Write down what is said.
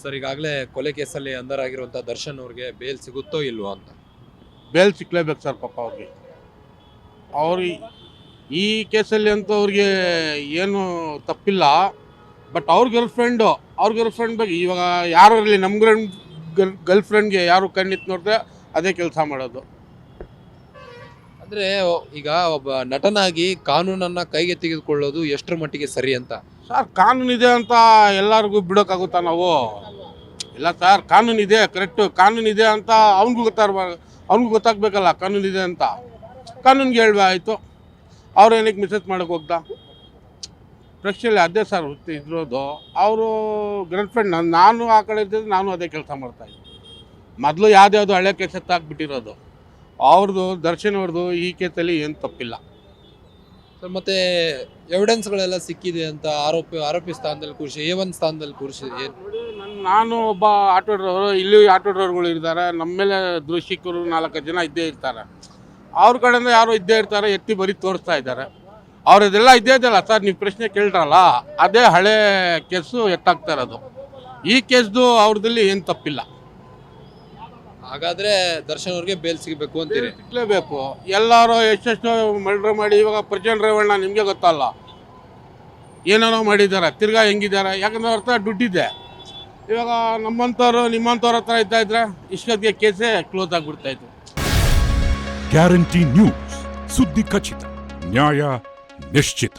Sir ಈಗಾಗಲೇ ಕೊಲೆ ಕೇಸಲ್ಲಿ ಅಂಧರಾಗಿರುವಂಥ ದರ್ಶನ್ ಅವ್ರಿಗೆ ಬೇಲ್ ಸಿಗುತ್ತೋ ಇಲ್ವೋ ಅಂತ? ಬೇಲ್ ಸಿಕ್ಕಲೇಬೇಕು ಸರ್ ಪಾಪ ಅವ್ರಿಗೆ. ಅವ್ರಿಗೆ ಈ ಕೇಸಲ್ಲಿ ಅಂತ ಅವ್ರಿಗೆ ಏನು ತಪ್ಪಿಲ್ಲ. ಬಟ್ ಅವ್ರ ಗರ್ಲ್ ಫ್ರೆಂಡು ಅವ್ರ ಗರ್ಲ್ ಫ್ರೆಂಡ್ ಬಗ್ಗೆ ಇವಾಗ ಯಾರು ಇರಲಿ ನಮ್ಮ ಗರ್ಲ್ ಗರ್ಲ್ ಫ್ರೆಂಡ್ಗೆ ಯಾರು ಕಣ್ಣಿತ್ತು ನೋಡಿದ್ರೆ ಅದೇ ಕೆಲಸ ಮಾಡೋದು. ಅಂದರೆ ಈಗ ಒಬ್ಬ ನಟನಾಗಿ ಕಾನೂನನ್ನು ಕೈಗೆ ತೆಗೆದುಕೊಳ್ಳೋದು ಎಷ್ಟರ ಮಟ್ಟಿಗೆ ಸರಿ ಅಂತ? ಸರ್ ಕಾನೂನಿದೆ ಅಂತ ಎಲ್ಲರಿಗೂ ಬಿಡೋಕ್ಕಾಗುತ್ತಾ ನಾವು? ಇಲ್ಲ ಸರ್, ಕಾನೂನು ಇದೆ ಕರೆಕ್ಟ್ ಕಾನೂನು ಕಾನೂನಿದೆ ಅಂತ ಅವ್ನಿಗೂ ಗೊತ್ತಾಗ ಅವ್ನಿಗೂ ಗೊತ್ತಾಗಬೇಕಲ್ಲ ಕಾನೂನಿದೆ ಅಂತ. ಕಾನೂನಿಗೆ ಹೇಳ್ಬೇ, ಆಯಿತು. ಅವ್ರು ಏನಕ್ಕೆ ಮಿಸೇಜ್ ಮಾಡೋಕೆ ಹೋಗ್ದ? ಪ್ರಶ್ನೆಯಲ್ಲಿ ಅದೇ ಸರ್ ಇದ್ರೋದು. ಅವರು ಗರ್ಲ್ ಫ್ರೆಂಡ್ ನಾನು ನಾನು ಆ ಕಡೆ ಇದ್ದಿದ್ದು ನಾನು ಅದೇ ಕೆಲಸ ಮಾಡ್ತಾ ಮಾಡ್ತಾಯಿದ್ದೆ ಮೊದಲು ಯಾವ್ದ್ಯಾವುದು ಹಳೆ ಕೆಲಸ ಎತ್ತಾಕ್ಬಿಟ್ಟಿರೋದು ಅವ್ರದ್ದು ದರ್ಶನ್ ಅವ್ರದ್ದು ಈ ಕೇಸಲ್ಲಿ ಏನು ತಪ್ಪಿಲ್ಲ. ಸರ್, ಮತ್ತೆ ಎವಿಡೆನ್ಸ್ಗಳೆಲ್ಲ ಸಿಕ್ಕಿದೆ ಅಂತ ಆರೋಪಿ ಆರೋಪಿ ಸ್ಥಾನದಲ್ಲಿ ಕೂರಿಸಿ ಎ ಒನ್ ಸ್ಥಾನದಲ್ಲಿ ಕೂರಿಸಿ ಏನ್? ನನ್- ಒಬ್ಬ ಆಟೋ ಡ್ರೈವರು ಇಲ್ಲಿ ಆಟೋ ಡ್ರೈವರ್ಗಳು ಇದ್ದಾರೆ ನಮ್ಮ ಮೇಲೆ ದೃಶ್ಯಕರು ನಾಲ್ಕು ಜನ ಇದ್ದೇ ಇರ್ತಾರೆ. ಅವ್ರ ಕಡೆಯಿಂದ ಯಾರು ಇದ್ದೇ ಇರ್ತಾರೆ ಎತ್ತಿ ಬರೀ ತೋರಿಸ್ತಾ ಇದ್ದಾರೆ. ಅವ್ರದ್ದೆಲ್ಲ ಇದ್ದೇ ಇದೆಯಲ್ಲ ಸರ್ ನೀವು ಪ್ರಶ್ನೆ ಕೇಳ್ರಲ್ಲ ಅದೇ ಹಳೆ ಕೇಸು ಎತ್ತಾಗ್ತಾ ಇರೋದು. ಈ ಕೇಸ್ದು ಅವ್ರದಲ್ಲಿ ಏನು ತಪ್ಪಿಲ್ಲ. ಹಾಗಾದ್ರೆ ದರ್ಶನ್ ಅವ್ರಿಗೆ ಬೇಲ್ ಸಿಗಬೇಕು ಅಂತೀರಿ? ಸಿಗಲೇಬೇಕು. ಎಲ್ಲರೂ ಎಷ್ಟೆಷ್ಟು ಮರ್ಡ್ರ್ ಮಾಡಿ ಇವಾಗ ಪ್ರಚಂಡ ರೇವಣ್ಣ ನಿಮಗೆ ಗೊತ್ತಲ್ಲ. ಏನೇನೋ ಮಾಡಿದ್ದಾರೆ ತಿರ್ಗಾ ಹೆಂಗಿದ್ದಾರೆ? ಯಾಕಂದ್ರೆ ಅರ್ಥ ಹತ್ರ ದುಡ್ಡಿದೆ. ಇವಾಗ ನಮ್ಮಂಥವ್ರು ನಿಮ್ಮಂಥವ್ರ ಹತ್ರ ಇದ್ದ ಇದ್ರೆ ಇಷ್ಟೊತ್ತಿಗೆ ಕೇಸೇ ಕ್ಲೋಸ್ ಆಗಿಬಿಡ್ತಾ ಇತ್ತು. ಗ್ಯಾರಂಟಿ ನ್ಯೂಸ್ ಸುದ್ದಿ ಖಚಿತ ನ್ಯಾಯ ನಿಶ್ಚಿತ